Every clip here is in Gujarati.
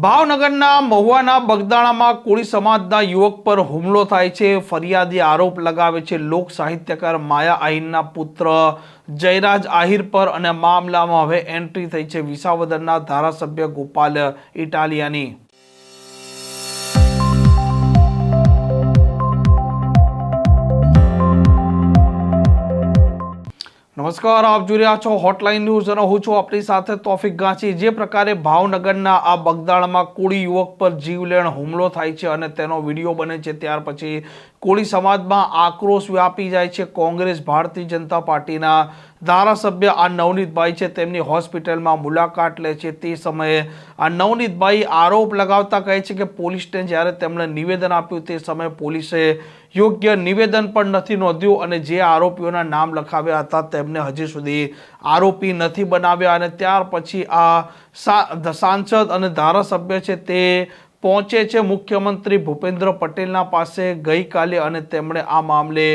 ભાવનગરના મહુવાના બગદાણામાં કોળી સમાજના યુવક પર હુમલો થાય છે. ફરિયાદી આરોપ લગાવે છે લોક સાહિત્યકાર માયા આહિરના પુત્ર જયરાજ આહિર પર અને મામલામાં હવે એન્ટ્રી થઈ છે વિસાવદરના ધારાસભ્ય ગોપાલ ઇટાલિયાની. નમસ્કાર, આપ જોઈ રહ્યા છો હોટલાઇન ન્યૂઝ અને હું છું આપણી સાથે તોફિક ગાંચી જે પ્રકારે ભાવનગરના આ બગદાણમાં કોળી યુવક પર જીવલેણ હુમલો થાય છે અને તેનો વીડિયો બને છે, ત્યાર પછી કોળી સમાજમાં આક્રોશ વ્યાપી જાય છે. કોંગ્રેસ, ભારતીય જનતા પાર્ટીના ધારાસભ્ય આ નવનીતભાઈ છે, તેમની હોસ્પિટલમાં મુલાકાત લે છે. તે સમયે આ નવનીતભાઈ આરોપ લગાવતા કહે છે કે પોલીસને જ્યારે તેમણે નિવેદન આપ્યું, તે સમયે પોલીસે યોગ્ય નિવેદન પણ નથી નોંધ્યું અને જે આરોપીઓના નામ લખાવ્યા હતા તેમને હજી સુધી આરોપી નથી બનાવ્યા અને ત્યાર પછી આ સાંસદ અને ધારાસભ્ય છે તે પહોંચે છે મુખ્યમંત્રી ભૂપેન્દ્ર પટેલના પાસે ગઈકાલે અને તેમણે આ મામલે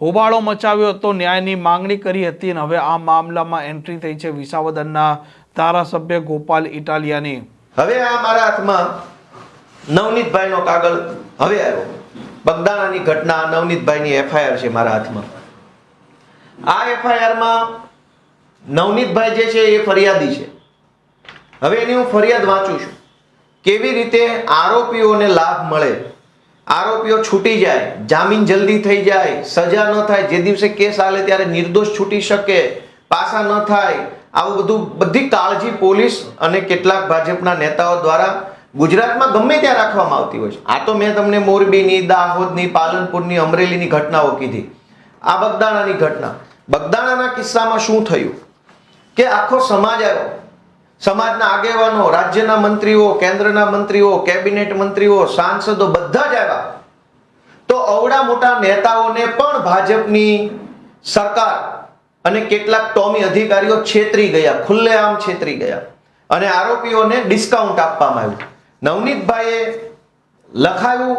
હોબાળો મચાવ્યો હતો. ન્યાયની માંગણી કરી હતી અને હવે આ મામલામાં એન્ટ્રી થઈ છે વિસાવદનના ધારાસભ્ય ગોપાલ ઇટાલિયાની. હવે આ મારા હાથમાં નવનીતભાઈનો કાગળ હવે આવ્યો. બગદાણાની ઘટના નવનીતભાઈની એફઆઈઆર છે મારા હાથમાં. આ એફઆઈઆરમાં નવનીતભાઈ જે છે એ ફરિયાદી છે. હવે એની હું ફરિયાદ વાંચું છું. કેવી રીતે આરોપીઓને લાભ મળે? આરોપીઓ છૂટી જાય, જામીન જલ્દી થઈ જાય, સજા ન થાય, જે દિવસે કેસ આલે ત્યારે નિર્દોષ છૂટી શકે, પાસા ન થાય, આવું બધું બધી કાળજી પોલીસ અને કેટલાક ભાજપના નેતાઓ દ્વારા ગુજરાતમાં ગમે ત્યાં રાખવામાં આવતી હોય છે. આ તો મેં તમને મોરબીની, દાહોદની, પાલનપુરની, અમરેલીની ઘટનાઓ કીધી. આ બગદાણાની ઘટના. બગદાણાના કિસ્સામાં શું થયું? કે આખો સમાજ આવ્યો. સમાજના આગેવાનો, રાજ્યના મંત્રીઓ, કેન્દ્રના મંત્રીઓ, કેબિનેટ મંત્રીઓ, સાંસદો બધા જ આવ્યા. તો અવડા મોટા નેતાઓને પણ ભાજપની સરકાર અને કેટલાક ટોમી અધિકારીઓ છેતરી ગયા, ખુલ્લેઆમ છેતરી ગયા. અને આરોપીઓને ડિસ્કાઉન્ટ આપવામાં આવ્યું. નવનીતભાઈએ લખાયું.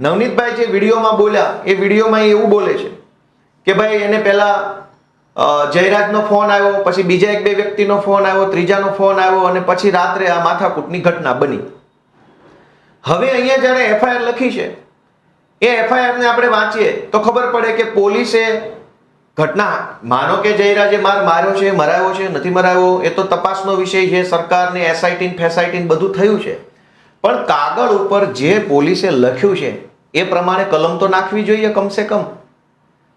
નવનીતભાઈ જે વિડીયોમાં બોલ્યા, એ વિડીયોમાં એવું બોલે છે કે ભાઈ એને પહેલા જયરાજનો ફોન આવ્યો, પછી બીજા એક બે વ્યક્તિનો ફોન આવ્યો, ત્રીજાનો ફોન આવ્યો, અને પછી રાત્રે આ માથાકૂટની ઘટના બની. હવે અહીંયા જ્યારે એફઆઈઆર લખી છે, એ એફઆઈઆરને આપણે વાંચીએ, તો ખબર પડે કે પોલીસે ઘટના, માનો કે જયરાજે માર માર્યો છે, મરાયો છે, નથી મરાયો, એ તો તપાસનો વિષય છે, સરકારને એસઆઈટી ફેસાઈટી બધું થયું છે. પણ કાગળ ઉપર જે પોલીસે લખ્યું છે, એ પ્રમાણે કલમ તો નાખવી જોઈએ કમસે કમ.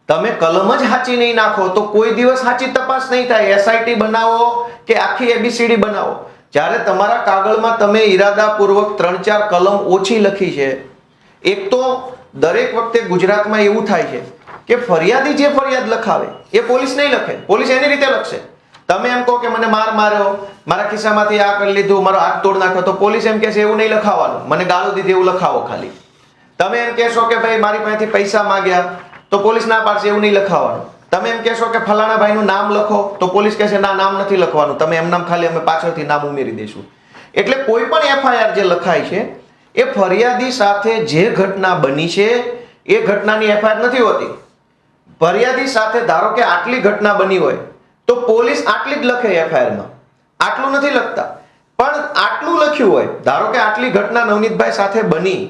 તમે કલમ જ સાચી નહીં નાખો, તો કોઈ દિવસ સાચી તપાસ નહીં થાય. એસઆઈટી બનાવો કે આખી એબીસીડી બનાવો. જ્યારે તમારા કાગળમાં તમે ઈરાદાપૂર્વક ત્રણ ચાર કલમ ઓછી લખી છે, એક તો દરેક વખતે ગુજરાતમાં એવું થાય છે કે ફરિયાદી જે ફરિયાદ લખાવે, એ પોલીસ નહીં લખે. પોલીસ એની રીતે લખશે. તમે એમ કહો કે મને માર માર્યો, મારા ખિસ્સામાંથી આ કરી લીધું, મારો હાથ તોડ નાખ્યો, તો પોલીસ એમ કહેશે એવું નહીં લખાવવાનું. મને ગાળો દીધી, એવું લખાવો ખાલી. તમે એમ કહેશો કે, ભાઈ, મારી પાસેથી પૈસા માંગ્યા, તો પોલીસ ના પાડશે, એવું નહીં લખાવવાનું તમે એમ કહેશો કે, ફલાણા ભાઈનું નામ લખો, તો પોલીસ કહેશે ના, નામ નથી લખવાનું. તમે એમ નામ ખાલી અમે પાછળથી નામ ઉમેરી દઈશું એટલે કોઈ પણ એફઆઈઆર જે લખાય છે, એ ફરિયાદી સાથે જે ઘટના બની છે, એ ઘટનાની એફઆઈઆર નથી હોતી. ફરિયાદી સાથે ધારો કે આટલી ઘટના બની હોય તો પોલીસ આટલી જ લખે એફઆઈઆરમાં? આટલું નથી લખતા. પણ આટલું લખ્યું હોય, ધારો કે આટલી ઘટના નવનીતભાઈ સાથે બની,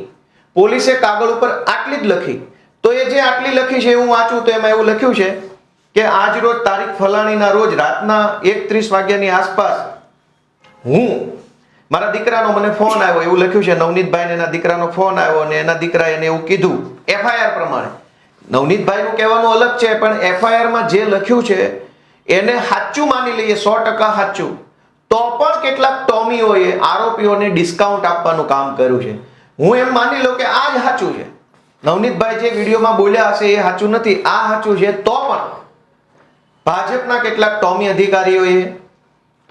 પોલીસે કાગળ ઉપર આટલી જ લખી, તો એ જે આટલી લખી છે હું વાંચું તો એમાં એવું લખ્યું છે કે આજ રોજ તારીખ ફલાણીના રોજ રાતના એકત્રીસ વાગ્યાની આસપાસ હું, મારા દીકરાનો મને ફોન આવ્યો, એવું લખ્યું છે, નવનીતભાઈને એના દીકરાનો ફોન આવ્યો અને એના દીકરાએ એને એવું કીધું, એફઆઈઆર પ્રમાણે. નવનીતભાઈનું કહેવાનું અલગ છે, પણ એફઆઈઆરમાં જે લખ્યું છે એને સાચું માની લઈએ, સો ટકા સાચું તો પણ કેટલાક ટોમીઓએ આરોપીઓને ડિસ્કાઉન્ટ આપવાનું કામ કર્યું છે. હું એમ માની લઉં કે આ જ સાચું છે. નવનીતભાઈ જે વિડીયોમાં બોલ્યા હશે, એ સાચું નથી, આ સાચું છે, તો પણ ભાજપના કેટલાક ટોમી અધિકારીઓએ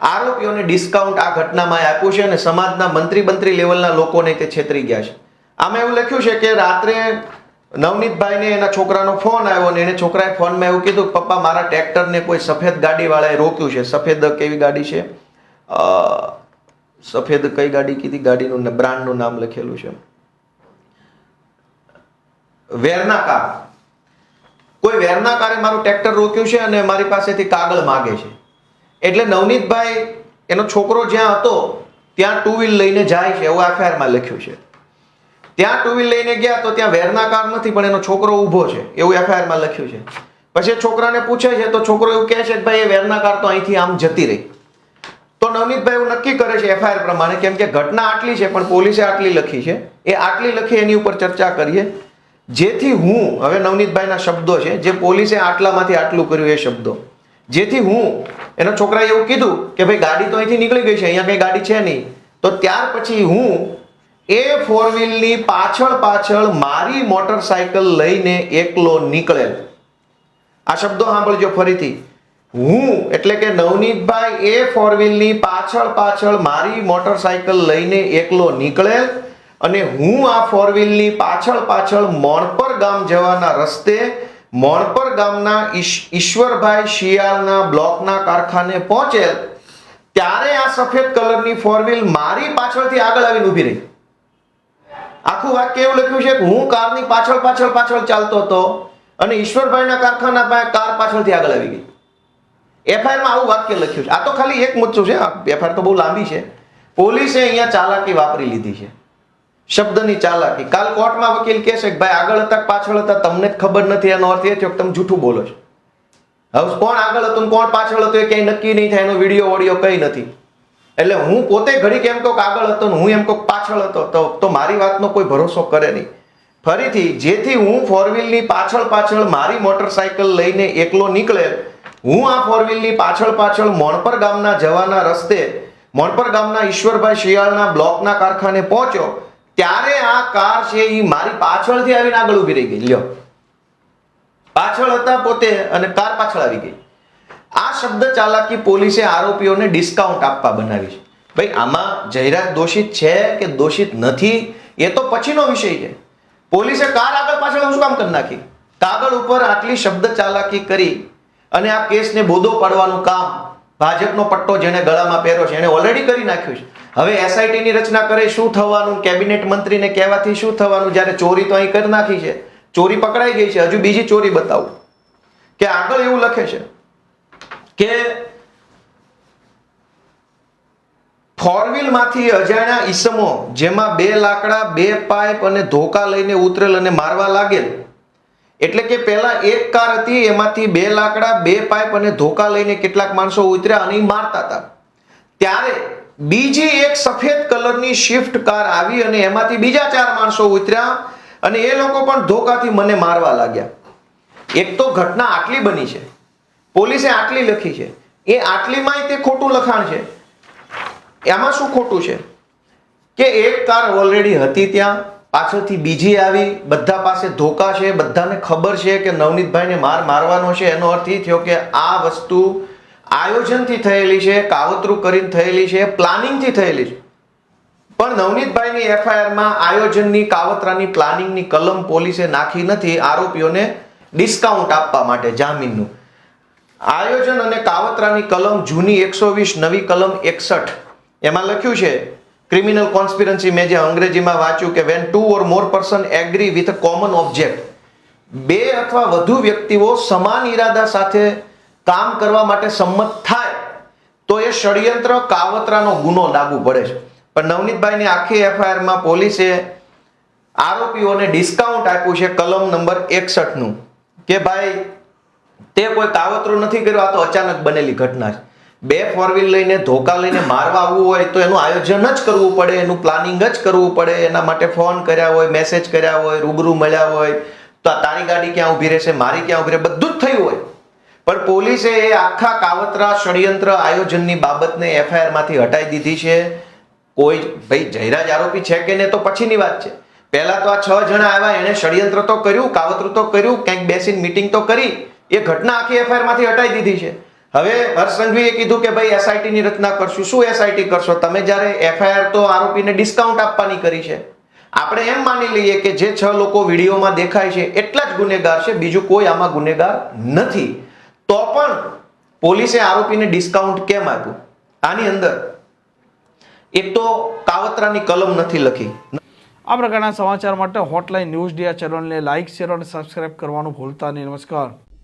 આરોપીઓને ડિસ્કાઉન્ટ આ ઘટનામાં આપ્યું છે અને સમાજના મંત્રી મંત્રી લેવલના લોકોને તે છેતરી ગયા છે. આમાં એવું લખ્યું છે કે રાત્રે નવનીતભાઈને એના છોકરાનો ફોન આવ્યો અને એને છોકરાએ ફોનમાં એવું કીધું પપ્પા, મારા ટ્રેક્ટરને કોઈ સફેદ ગાડીવાળાએ રોક્યું છે. સફેદ કેવી ગાડી છે? સફેદ કઈ ગાડી કીધી? ગાડીનું બ્રાન્ડનું નામ લખેલું છે. વેરના કાર કોઈ વેરના કારે મારું ટ્રેક્ટર રોક્યું છે અને મારી પાસેથી કાગળ માગે છે. એટલે નવનીતભાઈ, એનો છોકરો જ્યાં હતો, ત્યાં ટુ વ્હીલ લઈને જાય છે, એવું એફઆઈઆરમાં લખ્યું છે. ત્યાં ટુ વ્હીલ લઈને ગયા તો ત્યાં વેરના કાર નથી, પણ એનો છોકરો ઊભો છે. એવું એફઆઈઆરમાં લખ્યું છે. પછી છોકરાને પૂછે છે, તો છોકરો એવું કહે છે કે ભાઈ, એ વેરના કાર તો અહીંથી આમ જતી રહી. તો નવનીતભાઈ એવું નક્કી કરે છે એફઆઈઆર પ્રમાણે કેમ કે ઘટના આટલી છે, પણ પોલીસે આટલી લખી છે. એ આટલી લખી એની ઉપર ચર્ચા કરીએ. જેથી હું, હવે નવનીતભાઈના શબ્દો છે, જે પોલીસે આટલામાંથી આટલું કર્યું એ શબ્દો. જેથી હું, એના છોકરાએ એવું કીધું કે ભાઈ, ગાડી તો અહીંથી નીકળી ગઈ છે, અહીંયા કઈ ગાડી છે નહીં. તો ત્યાર પછી હું એ ફોર વ્હીલની પાછળ પાછળ મારી મોટરસાયકલ લઈને એકલો નીકળેલ. આ શબ્દો સાંભળજો ફરીથી. હું, એટલે કે નવનીતભાઈ, એ ફોર વ્હીલની પાછળ પાછળ મારી મોટરસાયકલ લઈને એકલો નીકળેલ અને હું આ ફોર વ્હીલની પાછળ પાછળ મોણપર ગામ જવાના રસ્તે મોણપર ગામના ઈશ- ઈશ્વરભાઈ શિયાળના બ્લોકના કારખાને પહોંચેલ. ત્યારે આ સફેદ કલરની ફોર વ્હીલ મારી પાછળથી આગળ આવીને ઊભી રહી. આખું વાક્ય એવું લખ્યું છે? કે હું કારની પાછળ પાછળ પાછળ ચાલતો હતો અને ઈશ્વરભાઈના કારખાના પાસે કાર પાછળથી આગળ આવી ગઈ. એફઆઈઆરમાં આવું વાક્ય લખ્યું છે. આ તો ખાલી એક મુદ્દો છે. એફઆઈઆર તો બહુ લાંબી છે. પોલીસે અહીંયા ચાલાકી વાપરી લીધી છે. શબ્દની ચાલાકી. કાલ કોર્ટમાં વકીલ કહેશે કે ભાઈ આગળ હતા પાછળ હતા? તમને જ ખબર નથી. એનો અર્થ એ થયો કે તમે જૂઠું બોલો છો. હવે કોણ આગળ હતું કોણ પાછળ હતું એ ક્યાંય નક્કી નહીં થાય. એનો વીડિયો, ઓડિયો કંઈ નથી. એટલે હું પોતે ઘડીક એમ કહું આગળ હતો ને હું એમ કહું પાછળ હતો, તો તો મારી વાતનો કોઈ ભરોસો કરે નહીં. ફરીથી, જેથી હું ફોર વ્હીલની પાછળ પાછળ મારી મોટરસાયકલ લઈને એકલો નીકળે, હું આ ફોર વ્હીલની પાછળ પાછળ મોણપર ગામના જવાના રસ્તે, મોણપર ગામના ઈશ્વરભાઈ શિયાળના બ્લોકના કારખાને પહોંચ્યો, ત્યારે આ કાર છે એ મારી પાછળથી આવીને આગળ ઊભી રહી ગઈ. લ્યો. પાછળ હતા પોતે અને કાર પાછળ આવી ગઈ. આ શબ્દ ચાલાકી પોલીસે આરોપીઓને ડિસ્કાઉન્ટ આપવા બનાવી છે. ભાઈ, આમાં જયરાજ દોષિત છે કે દોષિત નથી, એ તો પછીનો વિષય છે. પોલીસે કાર આગળ પાછળ શું કામ કરી નાખી? કાગળ ઉપર આટલી શબ્દ ચાલાકી કરી અને આ કેસને બોધો પાડવાનું કામ ભાજપનો પટ્ટો જેને ગળામાં પહેર્યો છે, એને ઓલરેડી કરી નાખ્યું છે. હવે એસઆઈટી ની રચના કરે, શું થવાનું? કેબિનેટ મંત્રીને કહેવાથી શું થવાનું? જ્યારે ચોરી તો અહીં કરી નાખી છે. ચોરી પકડાઈ ગઈ છે. હજુ બીજી ચોરી બતાવું. કે આગળ એવું લખે છે. કે ફોરમાંથી અજાણ્યા ઈસમો, જેમાં બે લાકડા, બે પાઇપ અને ધોકા લઈને ઉતરેલ અને મારવા લાગેલ. એટલે કે પહેલા એક કાર હતી, એમાંથી બે લાકડા, બે પાઇપ અને ધોકા લઈને કેટલાક માણસો ઉતર્યા અને મારતા હતા. ત્યારે બીજી એક સફેદ કલરની શિફ્ટ કાર આવી અને એમાંથી બીજા ચાર માણસો ઉતર્યા અને એ લોકો પણ ધોકાથી મને મારવા લાગ્યા. એક તો ઘટના આટલી બની છે. પોલીસે આટલી લખી છે. એ આટલીમાંય તે ખોટું લખાણ છે. એમાં શું ખોટું છે? કે એક કાર ઓલરેડી હતી ત્યાં, પાછળથી બીજી આવી, બધા પાસે ધોકા છે, બધાને ખબર છે કે નવનીતભાઈને માર મારવાનો છે. એનો અર્થ એ થયો કે આ વસ્તુ આયોજનથી થયેલી છે, કાવતરું કરીને થયેલી છે, પ્લાનિંગથી થયેલી છે. પણ નવનીતભાઈની એફઆઈઆરમાં આયોજનની, કાવતરાની, પ્લાનિંગની કલમ પોલીસે નાખી નથી આરોપીઓને ડિસ્કાઉન્ટ આપવા માટે જામીનનું. આયોજન અને કાવતરાની કલમ જૂની એકસો વીસ, નવી કલમ એકસઠ. એમાં લખ્યું છે ક્રિમિનલ કોન્સ્પિરન્સી મેં જે અંગ્રેજીમાં વાંચ્યું કે when two or more person agree with common object બે અથવા વધુ વ્યક્તિઓ સમાન ઈરાદા સાથે કામ કરવા માટે સંમત થાય, તો એ ષડયંત્ર કાવતરાનો ગુનો લાગુ પડે છે. પણ નવનીતભાઈની આખી એફઆઈઆરમાં પોલીસે આરોપીઓને ડિસ્કાઉન્ટ આપ્યું છે કલમ નંબર એકસઠનું, કે ભાઈ તે કોઈ કાવતરું નથી કર્યું. આ તો અચાનક બનેલી ઘટના છે. બે ફોર વ્હીલ લઈને ધોકા લઈને મારવા આવવું હોય તો એનું આયોજન જ કરવું પડે, એનું પ્લાનિંગ જ કરવું પડે. એના માટે ફોન કર્યા હોય, મેસેજ કર્યા હોય, રૂબરૂ મળ્યા હોય. તો આ તારી ગાડી ક્યાં ઊભી રહેશે, મારી ક્યાં ઊભી રહે બધું જ થયું હોય. પણ પોલીસે એ આખા કાવતરા ષડયંત્ર આયોજનની બાબતને એફઆઈઆરમાંથી હટાઈ દીધી છે. કોઈ ભાઈ, જયરાજ આરોપી છે કે નહીં તો પછીની વાત છે. પહેલા તો આ છ જણા આવ્યા, એણે ષડયંત્ર તો કર્યું, કાવતરું તો કર્યું, ક્યાંક બેસીને મીટિંગ તો કરી. એ ઘટના આખી એફઆઈઆરમાંથી હટાઈ દીધી છે. હવે હર્ષ સંઘવીએ કીધું કે ભાઈ એસઆઈટી ની રચના કરશું. શું એસઆઈટી કરશો? તમે જ્યારે એફઆઈઆર તો આરોપીને ડિસ્કાઉન્ટ આપવાની કરી છે. આપણે એમ માની લઈએ કે જે છ લોકો વિડીયોમાં દેખાય છે, એટલા જ ગુનેગાર છે, બીજું કોઈ આમાં ગુનેગાર નથી. તો પણ પોલીસે આરોપીને ડિસ્કાઉન્ટ કેમ આપ્યું? આની અંદર એક તો કાવતરાની કલમ નથી લખી. આ પ્રકારના સમાચાર માટે હોટલાઇન ન્યૂઝ ડિયા ચેનલને લાઇક શેર અને સબસ્ક્રાઇબ કરવાનું ભૂલતા નહીં. નમસ્કાર.